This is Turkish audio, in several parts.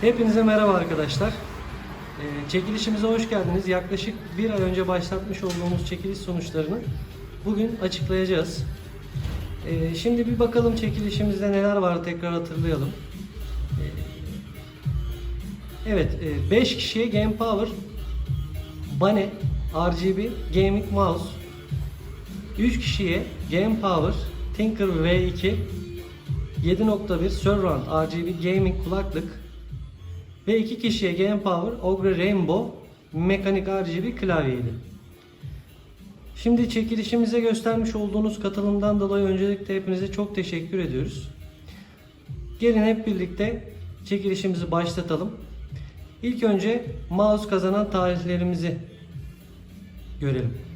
Hepinize merhaba arkadaşlar. Ee, Çekilişimize hoş geldiniz. Yaklaşık bir ay önce başlatmış olduğumuz çekiliş sonuçlarını bugün açıklayacağız. Ee, Şimdi bir bakalım çekilişimizde neler var tekrar hatırlayalım. Ee, Evet, 5 kişiye Game Power Bane RGB Gaming Mouse 3 kişiye Game Power Tinker V2 7.1 Surround RGB Gaming kulaklık ve 2 kişiye Game Power Ogre Rainbow Mekanik RGB klavyeydi. Şimdi çekilişimize göstermiş olduğunuz katılımdan dolayı öncelikle hepinize çok teşekkür ediyoruz. Gelin hep birlikte çekilişimizi başlatalım. İlk önce mouse kazanan tarihlerimizi görelim.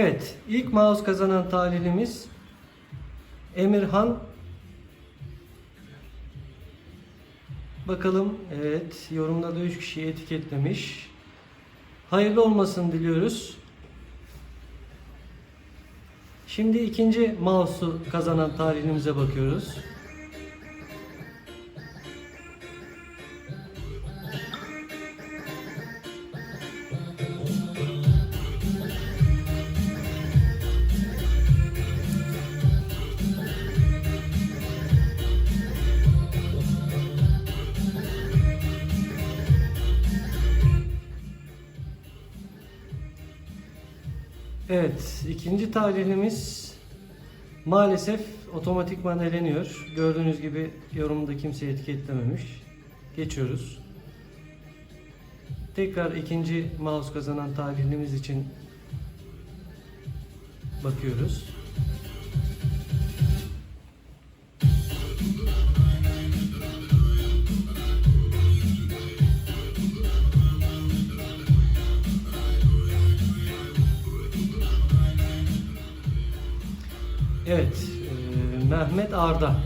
Evet, ilk mouse kazanan talihlimiz Emirhan. Bakalım, evet, yorumda da 3 kişiyi etiketlemiş. Hayırlı olmasını diliyoruz. Şimdi ikinci mouse'u kazanan talihlimize bakıyoruz. Evet, ikinci talihlimiz maalesef otomatikman eleniyor. Gördüğünüz gibi yorumda kimse etiketlememiş. Geçiyoruz. Tekrar ikinci mouse kazanan talihlimiz için bakıyoruz. Mehmet Arda.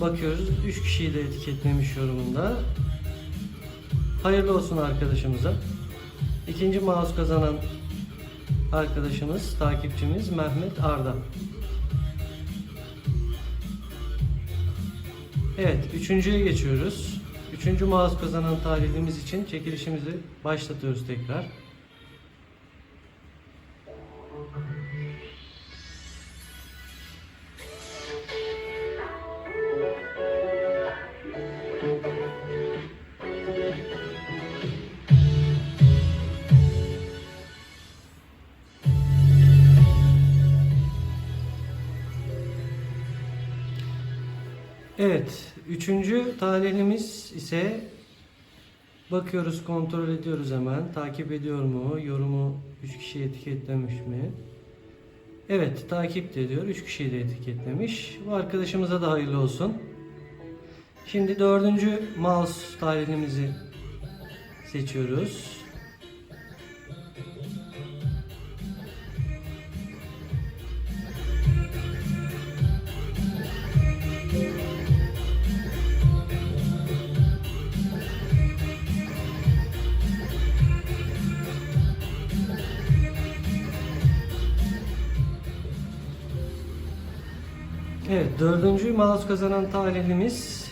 Bakıyoruz, 3 kişiyi de etiketlemiş yorumunda. Hayırlı olsun arkadaşımıza. İkinci mouse kazanan arkadaşımız, takipçimiz Mehmet Arda. Evet, üçüncüye geçiyoruz. Üçüncü mouse kazanan talihlimiz için çekilişimizi başlatıyoruz tekrar. Üçüncü talihlimiz ise bakıyoruz, kontrol ediyoruz hemen. Takip ediyor mu? Yorumu 3 kişi etiketlemiş mi? Evet, takip de ediyor. 3 kişiyi de etiketlemiş. Bu arkadaşımıza da hayırlı olsun. Şimdi dördüncü mouse talihlimizi seçiyoruz. Evet, dördüncü mouse kazanan talihlimiz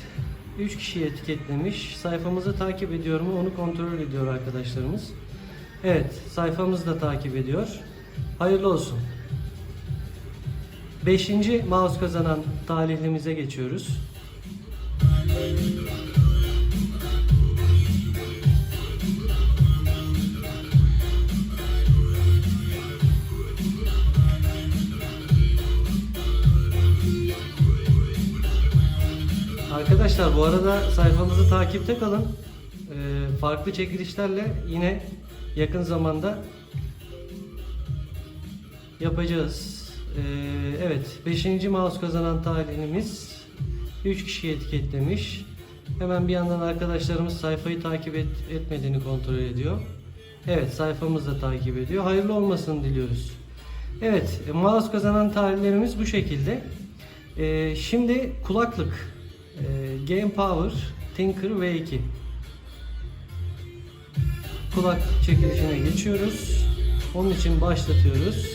3 kişiyi etiketlemiş. Sayfamızı takip ediyor mu onu kontrol ediyor arkadaşlarımız. Evet, sayfamızı da takip ediyor. Hayırlı olsun. Beşinci mouse kazanan talihlimize geçiyoruz. Arkadaşlar bu arada sayfamızı takipte kalın. Ee, farklı çekilişlerle yine yakın zamanda yapacağız. Ee, evet 5. mouse kazanan talihlimiz 3 kişi etiketlemiş. Hemen bir yandan arkadaşlarımız sayfayı takip et- etmediğini kontrol ediyor. Evet sayfamız da takip ediyor. Hayırlı olmasını diliyoruz. Evet e, mouse kazanan tarihlerimiz bu şekilde. E, şimdi kulaklık. E, Game Power Tinker V2. Kulak çekilişine geçiyoruz. Onun için başlatıyoruz.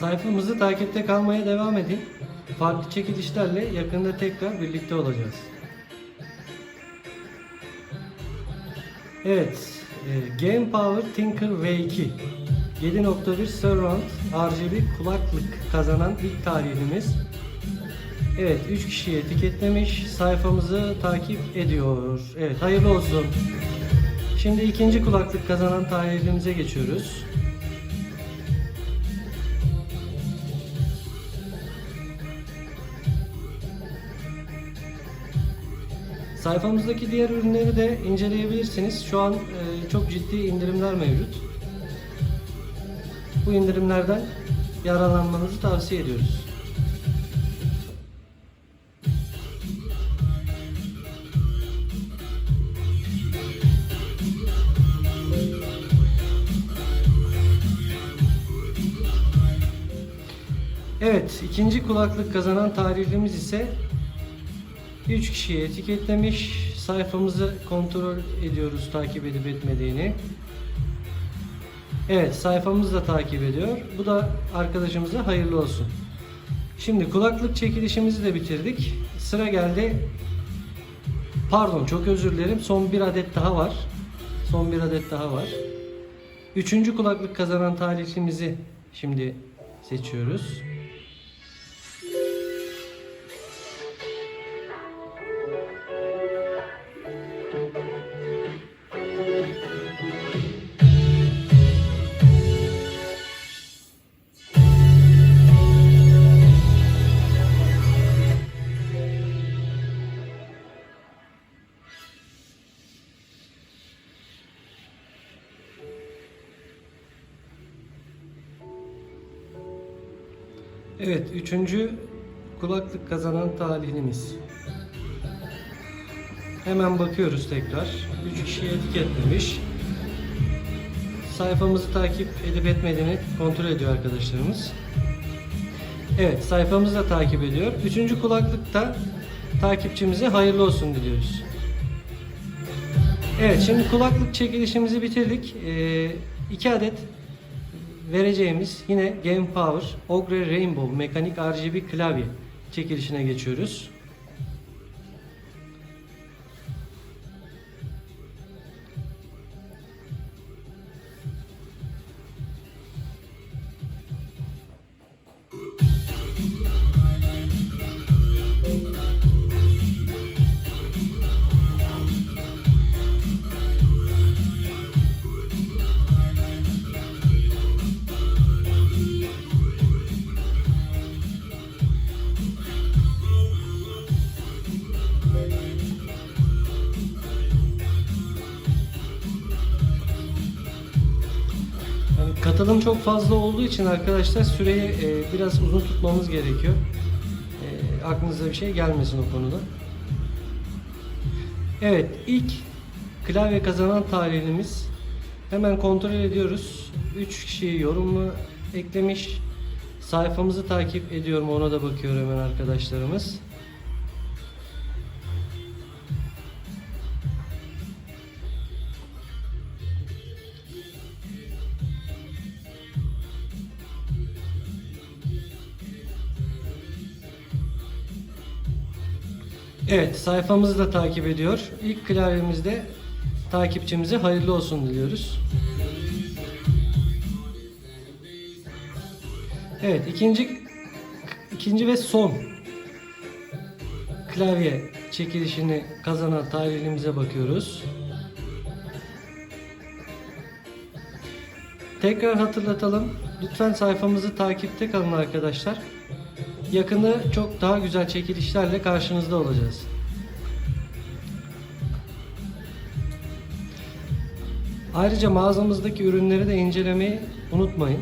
Sayfamızı takipte kalmaya devam edin. Farklı çekilişlerle yakında tekrar birlikte olacağız. Evet, Game Power Tinker V2 7.1 Surround RGB kulaklık kazanan ilk tarihimiz. Evet, 3 kişiyi etiketlemiş, sayfamızı takip ediyor. Evet, hayırlı olsun. Şimdi ikinci kulaklık kazanan tarihimize geçiyoruz. Sayfamızdaki diğer ürünleri de inceleyebilirsiniz. Şu an e, çok ciddi indirimler mevcut. Bu indirimlerden yararlanmanızı tavsiye ediyoruz. Evet, ikinci kulaklık kazanan tarihlimiz ise 3 kişiyi etiketlemiş. Sayfamızı kontrol ediyoruz takip edip etmediğini. Evet sayfamız da takip ediyor. Bu da arkadaşımıza hayırlı olsun. Şimdi kulaklık çekilişimizi de bitirdik. Sıra geldi. Pardon çok özür dilerim. Son bir adet daha var. Son bir adet daha var. Üçüncü kulaklık kazanan talihlimizi şimdi seçiyoruz. Evet, üçüncü kulaklık kazanan talihlimiz. Hemen bakıyoruz tekrar. Üç kişiyi etiketlemiş. Sayfamızı takip edip etmediğini kontrol ediyor arkadaşlarımız. Evet, sayfamızı da takip ediyor. Üçüncü kulaklıkta takipçimize hayırlı olsun diliyoruz. Evet, şimdi kulaklık çekilişimizi bitirdik. Ee, iki adet vereceğimiz yine Game Power Ogre Rainbow mekanik RGB klavye çekilişine geçiyoruz. Katılım çok fazla olduğu için arkadaşlar süreyi e, biraz uzun tutmamız gerekiyor. E, aklınıza bir şey gelmesin o konuda. Evet, ilk klavye kazanan tarihimiz. Hemen kontrol ediyoruz. 3 kişi yorumlu eklemiş. Sayfamızı takip ediyorum. Ona da bakıyor hemen arkadaşlarımız. Evet, sayfamızı da takip ediyor. İlk klavyemizde takipçimize hayırlı olsun diliyoruz. Evet, ikinci ikinci ve son klavye çekilişini kazanan tarihimize bakıyoruz. Tekrar hatırlatalım. Lütfen sayfamızı takipte kalın arkadaşlar. Yakında çok daha güzel çekilişlerle karşınızda olacağız. Ayrıca mağazamızdaki ürünleri de incelemeyi unutmayın.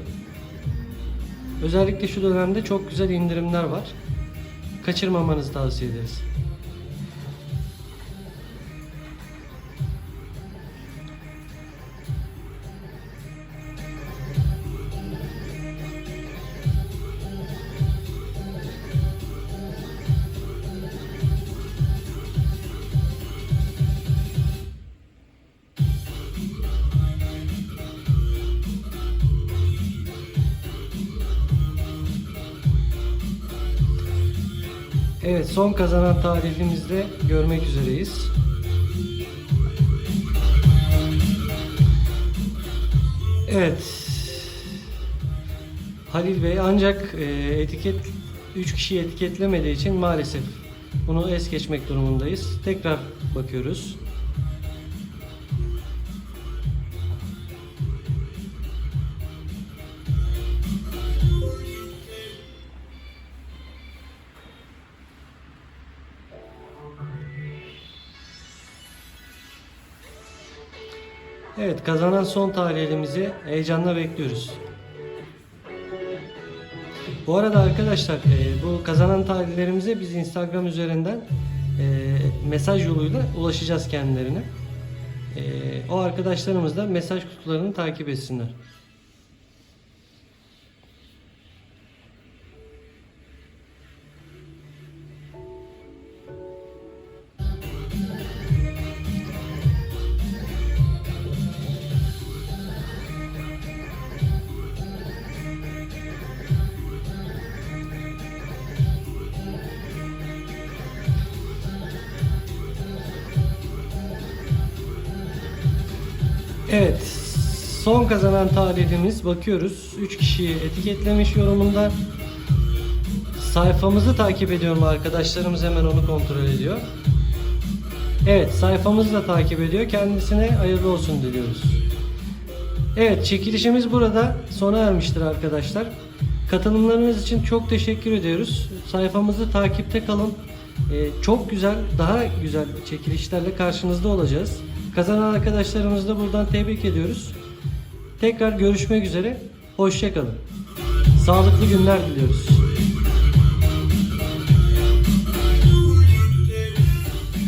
Özellikle şu dönemde çok güzel indirimler var. Kaçırmamanızı tavsiye ederiz. Evet son kazanan tarihimizde görmek üzereyiz. Evet. Halil Bey ancak e, etiket 3 kişiyi etiketlemediği için maalesef bunu es geçmek durumundayız. Tekrar bakıyoruz. Evet kazanan son tarihimizi heyecanla bekliyoruz. Bu arada arkadaşlar e, bu kazanan tarihlerimize biz Instagram üzerinden e, mesaj yoluyla ulaşacağız kendilerine. E, o arkadaşlarımız da mesaj kutularını takip etsinler. Evet. Son kazanan tarihimiz bakıyoruz. 3 kişiyi etiketlemiş yorumunda. Sayfamızı takip ediyorum arkadaşlarımız hemen onu kontrol ediyor. Evet sayfamızı da takip ediyor. Kendisine hayırlı olsun diliyoruz. Evet çekilişimiz burada sona ermiştir arkadaşlar. Katılımlarınız için çok teşekkür ediyoruz. Sayfamızı takipte kalın. Ee, çok güzel, daha güzel çekilişlerle karşınızda olacağız. Kazanan arkadaşlarımızı da buradan tebrik ediyoruz. Tekrar görüşmek üzere. Hoşçakalın. Sağlıklı günler diliyoruz.